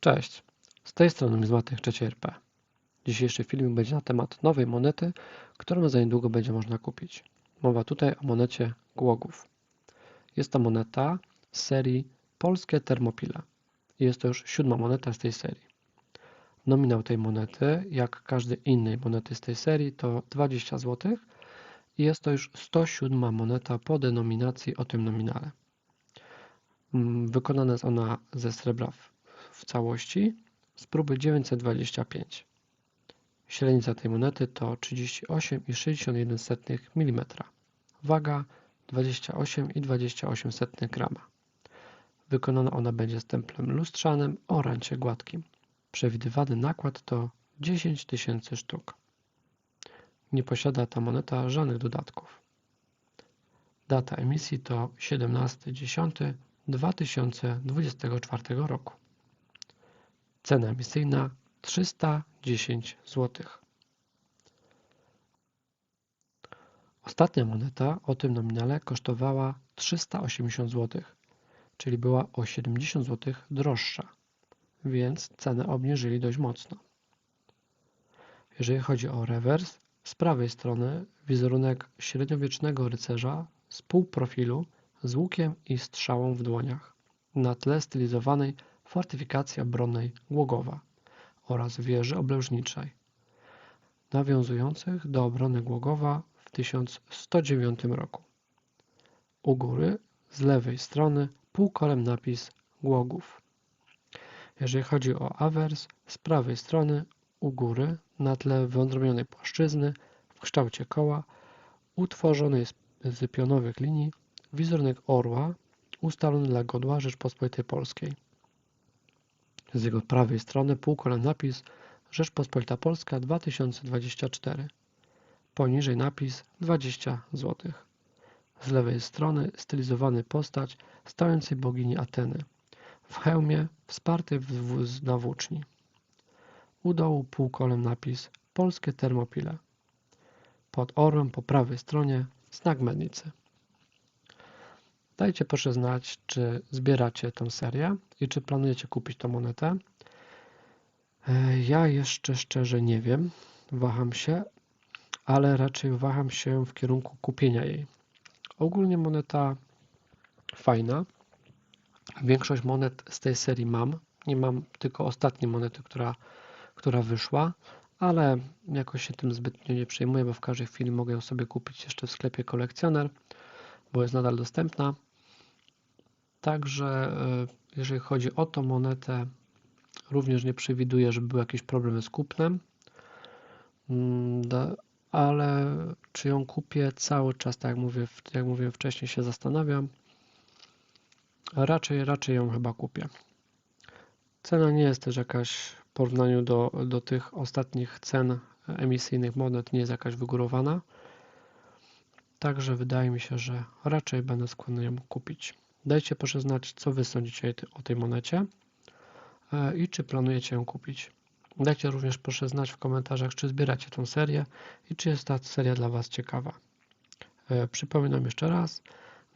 Cześć, z tej strony Numizmatyk 3 RP. Dzisiejszy filmik będzie na temat nowej monety, którą za niedługo będzie można kupić. Mowa tutaj o monecie Głogów. Jest to moneta z serii Polskie Termopile. Jest to już siódma moneta z tej serii. Nominał tej monety, jak każdej innej monety z tej serii, to 20 zł i jest to już 107 moneta po denominacji o tym nominale. Mm, wykonana jest ona ze srebra w całości z próby 925. Średnica tej monety to 38,61 mm. Waga 28,28 g. Wykonana ona będzie stemplem lustrzanym o rancie gładkim. Przewidywany nakład to 10 tysięcy sztuk. Nie posiada ta moneta żadnych dodatków. Data emisji to 17.10.2024 roku. Cena emisyjna 310 zł. Ostatnia moneta o tym nominale kosztowała 380 zł, czyli była o 70 zł droższa, więc cenę obniżyli dość mocno. Jeżeli chodzi o rewers, z prawej strony wizerunek średniowiecznego rycerza z półprofilu z łukiem i strzałą w dłoniach na tle stylizowanej fortyfikacji obronnej Głogowa oraz wieży oblężniczej, nawiązujących do obrony Głogowa w 1109 roku. U góry z lewej strony półkolem napis Głogów. Jeżeli chodzi o awers, z prawej strony u góry na tle wyodrębnionej płaszczyzny w kształcie koła utworzonej z pionowych linii wizerunek orła ustalony dla godła Rzeczpospolitej Polskiej. Z jego prawej strony półkola napis Rzeczpospolita Polska 2024. Poniżej napis 20 zł. Z lewej strony stylizowany postać stojącej bogini Ateny. W hełmie wsparty na włóczni. U dołu półkolem napis Polskie Termopile. Pod orłem po prawej stronie znak mennicy. Dajcie proszę znać, czy zbieracie tę serię i czy planujecie kupić tę monetę. E, ja jeszcze szczerze nie wiem, waham się, ale raczej waham się w kierunku kupienia jej. Ogólnie moneta fajna. Większość monet z tej serii mam. Nie mam tylko ostatniej monety, która, która wyszła, ale jakoś się tym zbytnio nie przejmuję, bo w każdej chwili mogę ją sobie kupić jeszcze w sklepie kolekcjoner, bo jest nadal dostępna. Także e, jeżeli chodzi o tą monetę, również nie przewiduję, żeby były jakieś problemy z kupnem, mm, ale czy ją kupię cały czas, tak jak, mówię, jak mówiłem wcześniej, się zastanawiam. Raczej, raczej ją chyba kupię. Cena nie jest też jakaś w porównaniu do, do tych ostatnich cen emisyjnych monet, nie jest jakaś wygórowana. Także wydaje mi się, że raczej będę skłonny ją kupić. Dajcie proszę znać, co Wy sądzicie o tej monecie e, i czy planujecie ją kupić. Dajcie również proszę znać w komentarzach, czy zbieracie tą serię i czy jest ta seria dla Was ciekawa. E, przypominam jeszcze raz,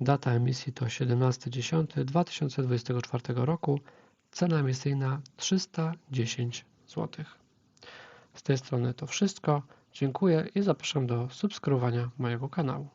data emisji to 17.10.2024 roku, cena emisyjna 310 zł. Z tej strony to wszystko. Dziękuję i zapraszam do subskrybowania mojego kanału.